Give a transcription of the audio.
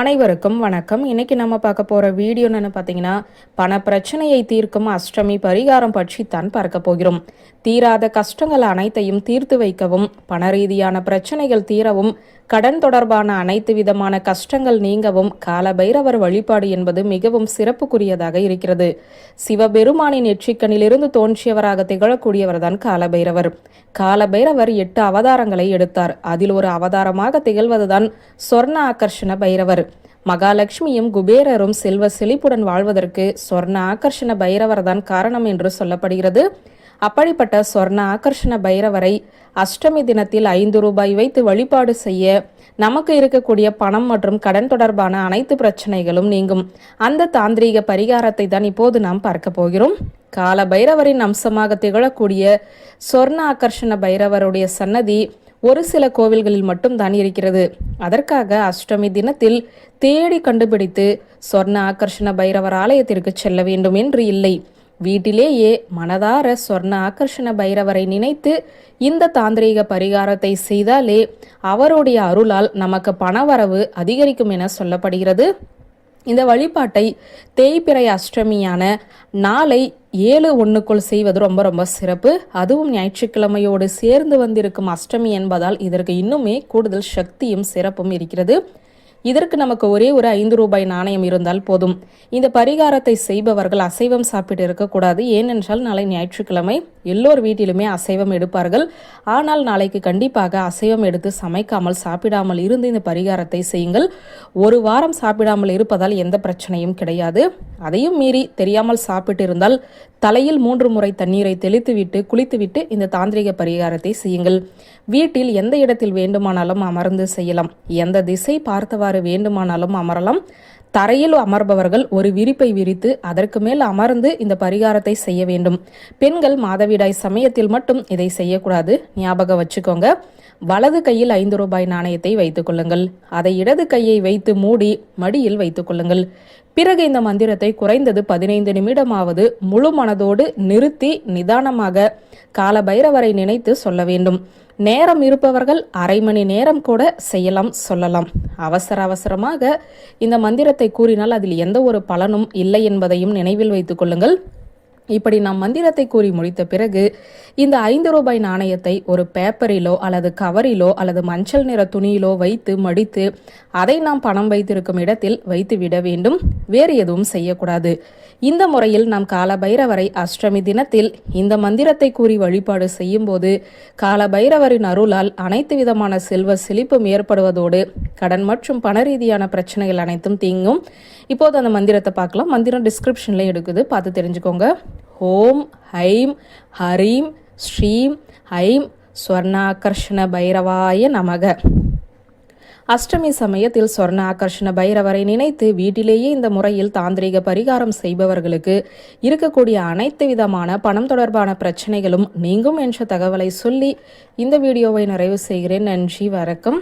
அனைவருக்கும் வணக்கம். இன்னைக்கு நம்ம பார்க்க போகிற வீடியோ என்னென்னு பார்த்தீங்கன்னா பண பிரச்சனையை தீர்க்கும் அஷ்டமி பரிகாரம் பற்றி தான் பார்க்க போகிறோம். தீராத கஷ்டங்கள் அனைத்தையும் தீர்த்து வைக்கவும் பண ரீதியான பிரச்சனைகள் தீரவும் கடன் தொடர்பான அனைத்து விதமான கஷ்டங்கள் நீங்கவும் காலபைரவர் வழிபாடு என்பது மிகவும் சிறப்புக்குரியதாக இருக்கிறது. சிவபெருமானின் எச்சிக்கனிலிருந்து தோன்றியவராக திகழக்கூடியவர் தான் காலபைரவர். காலபைரவர் எட்டு அவதாரங்களை எடுத்தார். அதில் ஒரு அவதாரமாக திகழ்வதுதான் சொர்ண ஆகர்ஷண பைரவர். மகாலட்சுமியும் குபேரரும் செல்வ செழிப்புடன் வாழ்வதற்கு சொர்ண ஆகர்ஷண பைரவர்தான் காரணம் என்று சொல்லப்படுகிறது. அப்படிப்பட்ட சொர்ண ஆகர்ஷண பைரவரை அஷ்டமி தினத்தில் ஐந்து ரூபாய் வைத்து வழிபாடு செய்ய நமக்கு இருக்கக்கூடிய பணம் மற்றும் கடன் தொடர்பான அனைத்து பிரச்சனைகளும் நீங்கும். அந்த தாந்திரீக பரிகாரத்தை தான் இப்போது நாம் பார்க்க போகிறோம். கால பைரவரின் அம்சமாக திகழக்கூடிய சொர்ண ஆகர்ஷண பைரவருடைய சன்னதி ஒரு சில கோவில்களில் மட்டும்தான் இருக்கிறது. அதற்காக அஷ்டமி தினத்தில் தேடி கண்டுபிடித்து சொர்ண ஆகர்ஷண பைரவர் ஆலயத்திற்கு செல்ல வேண்டும் என்று இல்லை. வீட்டிலேயே மனதார சொர்ண ஆகர்ஷண பைரவரை நினைத்து இந்த தாந்திரீக பரிகாரத்தை செய்தாலே அவருடைய அருளால் நமக்கு பணவரவு அதிகரிக்கும் என சொல்லப்படுகிறது. இந்த வழிபாட்டை தேய்பிறை அஷ்டமியான நாளை ஏழு ஒன்றுக்குள் செய்வது ரொம்ப ரொம்ப சிறப்பு. அதுவும் ஞாயிற்றுக்கிழமையோடு சேர்ந்து வந்திருக்கும் அஷ்டமி என்பதால் இதற்கு இன்னுமே கூடுதல் சக்தியும் சிறப்பும் இருக்கிறது. இதற்கு நமக்கு ஒரே ஒரு ஐந்து ரூபாய் நாணயம் இருந்தால் போதும். இந்த பரிகாரத்தை செய்பவர்கள் அசைவம் சாப்பிட்டு இருக்கக்கூடாது. ஏனென்றால் நாளை ஞாயிற்றுக்கிழமை. எல்லோர் வீட்டிலுமே அசைவம் எடுப்பார்கள். ஆனால் நாளைக்கு கண்டிப்பாக அசைவம் எடுத்து சமைக்காமல் சாப்பிடாமல் இருந்து இந்த பரிகாரத்தை செய்யுங்கள். ஒரு வாரம் சாப்பிடாமல் இருப்பதால் எந்த பிரச்சனையும் கிடையாது. அதையும் மீறி தெரியாமல் சாப்பிட்டு இருந்தால் தலையில் மூன்று முறை தண்ணீரை தெளித்துவிட்டு குளித்துவிட்டு இந்த தாந்திரிக பரிகாரத்தை செய்யுங்கள். வீட்டில் எந்த இடத்தில் வேண்டுமானாலும் அமர்ந்து செய்யலாம். எந்த திசை பார்த்தவாறு வேண்டுமானாலும் அமரலாம். தரையில் அமர்பவர்கள் ஒரு விரிப்பை விரித்து அதற்கு மேல் அமர்ந்து இந்த பரிகாரத்தை செய்ய வேண்டும். பெண்கள் மாதவிடாய் சமயத்தில் மட்டும் இதை செய்யக்கூடாது. ஞாபகம் வச்சுக்கோங்க. வலது கையில் ஐந்து ரூபாய் நாணயத்தை வைத்துக் கொள்ளுங்கள். அதை இடது கையை வைத்து மூடி மடியில் வைத்துக் கொள்ளுங்கள். பிறகு இந்த மந்திரத்தை குறைந்தது பதினைந்து நிமிடமாவது முழு மனதோடு நிறுத்தி நிதானமாக கால பைரவரை நினைத்து சொல்ல வேண்டும். நேரம் இருப்பவர்கள் அரை மணி நேரம் கூட செய்யலாம் சொல்லலாம். அவசர அவசரமாக இந்த மந்திரத்தை கூறினால் அதில் எந்த ஒரு பலனும் இல்லை என்பதையும் நினைவில் வைத்துக் கொள்ளுங்கள். இப்படி நாம் மந்திரத்தை கூறி முடித்த பிறகு இந்த ஐந்து ரூபாய் நாணயத்தை ஒரு பேப்பரிலோ அல்லது கவரிலோ அல்லது மஞ்சள் நிற துணியிலோ வைத்து மடித்து அதை நாம் பணம் வைத்திருக்கும் இடத்தில் வைத்து விட வேண்டும். வேறு எதுவும் செய்யக்கூடாது. இந்த முறையில் நாம் கால பைரவரை அஷ்டமி தினத்தில் இந்த மந்திரத்தை கூறி வழிபாடு செய்யும்போது காலபைரவரின் கால பைரவரின் அருளால் அனைத்து விதமான செல்வ செழிப்பும் ஏற்படுவதோடு கடன் மற்றும் பண ரீதியான பிரச்சனைகள் அனைத்தும் தீங்கும். இப்போது அந்த மந்திரத்தை பார்க்கலாம். மந்திரம் டிஸ்கிரிப்ஷன்ல எடுக்குது. பார்த்து தெரிஞ்சுக்கோங்க. ஓம் ஹைம் ஹரீம் ஸ்ரீம் ஐம் ஸ்வர்ணாகர்ஷண பைரவாய நமக. அஷ்டமி சமயத்தில் சொர்ண ஆகர்ஷண பைரவரை நினைத்து வீட்டிலேயே இந்த முறையில் தாந்திரிக பரிகாரம் செய்பவர்களுக்கு இருக்கக்கூடிய அனைத்து விதமான பணம் தொடர்பான பிரச்சனைகளும் நீங்கும் என்ற தகவலை சொல்லி இந்த வீடியோவை நிறைவு செய்கிறேன். நன்றி வணக்கம்.